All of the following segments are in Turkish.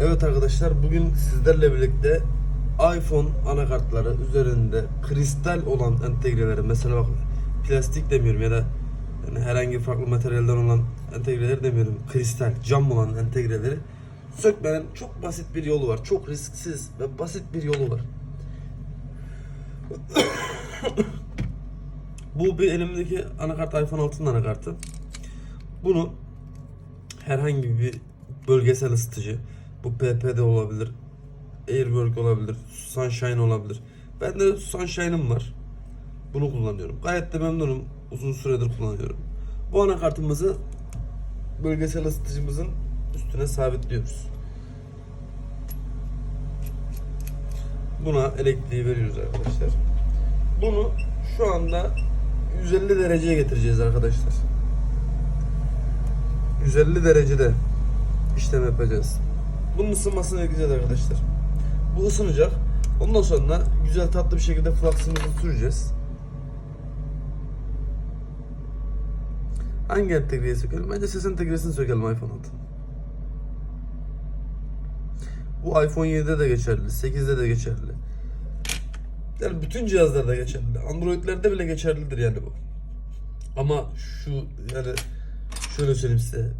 Evet arkadaşlar bugün sizlerle birlikte iPhone anakartları üzerinde kristal olan entegreleri mesela bak plastik demiyorum ya da yani herhangi farklı materyalden olan entegreleri demiyorum. Kristal, cam olan entegreleri sökmenin çok basit bir yolu var. Çok risksiz ve basit bir yolu var. Bu bir elimdeki anakart iPhone 6'nın anakartı. Bunu herhangi bir bölgesel ısıtıcı, bu PP'de olabilir, Airwork olabilir, Sunshine olabilir. Bende Sunshine'ım var. Bunu kullanıyorum. Gayet de memnunum. Uzun süredir kullanıyorum. Bu anakartımızı bölgesel ısıtıcımızın üstüne sabitliyoruz. Buna elektriği veriyoruz arkadaşlar. Bunu şu anda 150 dereceye getireceğiz arkadaşlar. 150 derecede işlem yapacağız. Bunun ısınmasını bekleyeceğiz arkadaşlar. Bu ısınacak. Ondan sonra güzel tatlı bir şekilde flux'ımızı süreceğiz. Hangi entegreyi sökelim? Bence ses entegresini sökelim iPhone 6. Bu iPhone 7'de de geçerli, 8'de de geçerli. Yani bütün cihazlarda geçerli. Android'lerde bile geçerlidir yani bu. Ama şu yani şöyle söyleyeyim size.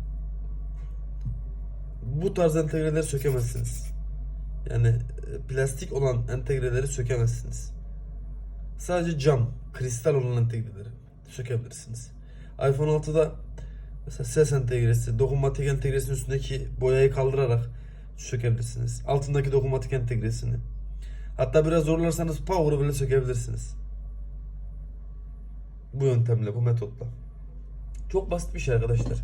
Bu tarz entegreleri sökemezsiniz. Yani e, plastik olan entegreleri sökemezsiniz. Sadece cam, kristal olan entegreleri sökebilirsiniz. iPhone 6'da mesela ses entegresi, dokunmatik entegresinin üstündeki boyayı kaldırarak sökebilirsiniz. Altındaki dokunmatik entegresini. Hatta biraz zorlarsanız power'ı bile sökebilirsiniz. Bu yöntemle, bu metotla. Çok basit bir şey arkadaşlar.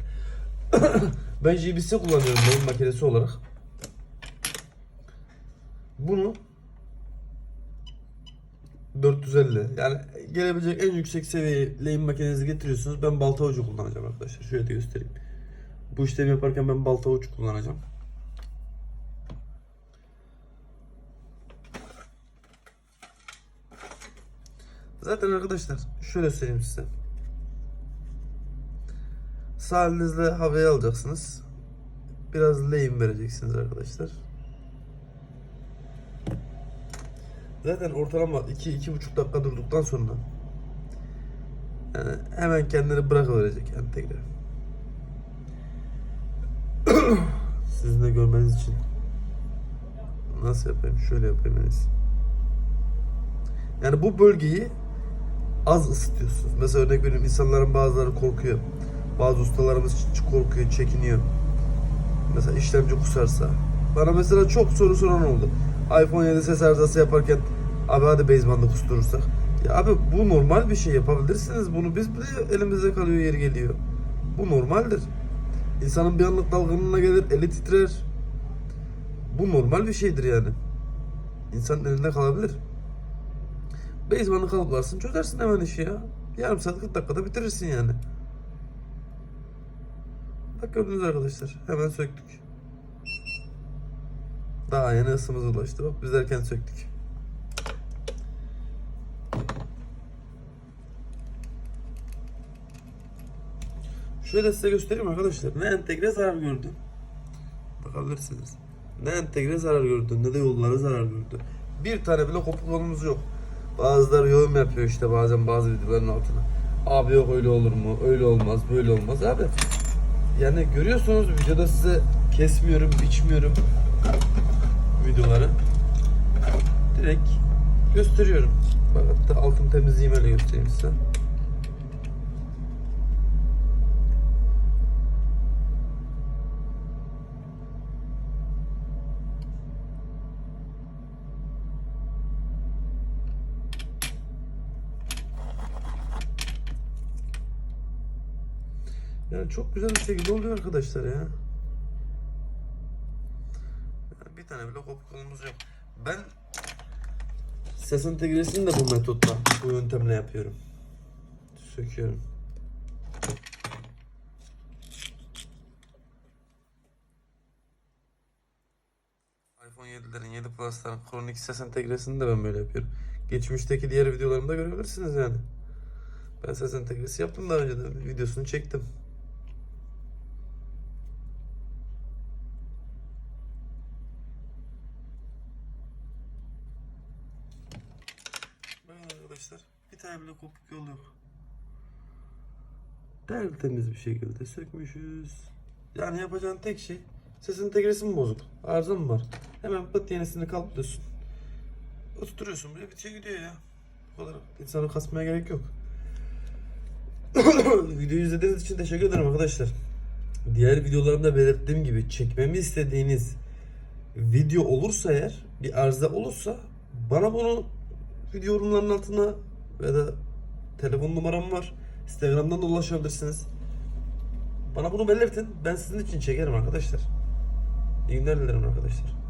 ben JBC kullanıyorum benim makinesi olarak. Bunu 450 yani gelebilecek en yüksek seviye lehim makinenizi getiriyorsunuz. Ben balta ucu kullanacağım arkadaşlar. Şöyle de göstereyim. Bu işlemi yaparken ben balta ucu kullanacağım. Zaten arkadaşlar şöyle söyleyeyim size. Sağ elinizle havaya alacaksınız. Biraz lehim vereceksiniz arkadaşlar. Zaten ortalama 2-2,5 dakika durduktan sonra yani hemen kendini bırakıverecek entegre. Sizin de görmeniz için nasıl yapayım? Şöyle yapayım en. Yani bu bölgeyi az ısıtıyorsunuz. Mesela örnek veriyorum insanların bazıları korkuyor. Bazı ustalarımız korkuyor, çekiniyor. Mesela işlemci kusarsa. Bana mesela çok soru soran oldu. iPhone 7 ses arızası yaparken abi hadi basebandı kusturursak. Ya abi bu normal bir şey yapabilirsiniz. Bunu biz bile elimizde kalıyor yeri geliyor. Bu normaldir. İnsanın bir anlık dalgınlığına gelir, eli titrer. Bu normal bir şeydir yani. İnsanın elinde kalabilir. Basement'ı kalıplarsın çözersin hemen işi ya. Yarım saat 40 dakikada bitirirsin yani. Bak gördünüz arkadaşlar. Hemen söktük. Daha yeni ısımız ulaştı. Bak biz erken söktük. Şöyle size göstereyim arkadaşlar. Ne entegre zarar gördü. Bakabilirsiniz. Ne entegre zarar gördü ne de yolları zarar gördü. Bir tane bile kopuk yolumuz yok. Bazıları yorum yapıyor işte bazen bazı videoların altına. Abi yok öyle olur mu? Öyle olmaz, böyle olmaz abi. Yani görüyorsunuz videoda size kesmiyorum, biçmiyorum videoları. Direkt gösteriyorum. Bak hatta altın temizliğimi öyle göstereyim size. Yani çok güzel bir şekilde oluyor arkadaşlar ya. Bir tane bile kopuk kolumuz yok. Ben ses entegresini de bu metotla, bu yöntemle yapıyorum. Söküyorum. iPhone 7'lerin 7 Plus'ların kronik ses entegresini de ben böyle yapıyorum. Geçmişteki diğer videolarımda görebilirsiniz yani. Ben ses entegresi yaptım daha önce de videosunu çektim. Arkadaşlar. Bir tane bile kopuk yol yok. Tertemiz bir şekilde sökmüşüz. Yani yapacağın tek şey sesin integresi mi bozuk? Arıza mı var? Hemen pıt yenisini kaplıyorsun. Oturtuyorsun buraya bitiyor gidiyor ya. Bu kadar insanı kasmaya gerek yok. Videoyu izlediğiniz için teşekkür ederim arkadaşlar. Diğer videolarımda belirttiğim gibi çekmemi istediğiniz video olursa eğer bir arıza olursa bana bunu video yorumlarının altına ya da telefon numaram var. Instagram'dan da ulaşabilirsiniz. Bana bunu belirtin. Ben sizin için çekerim arkadaşlar. İyi günler dilerim arkadaşlar.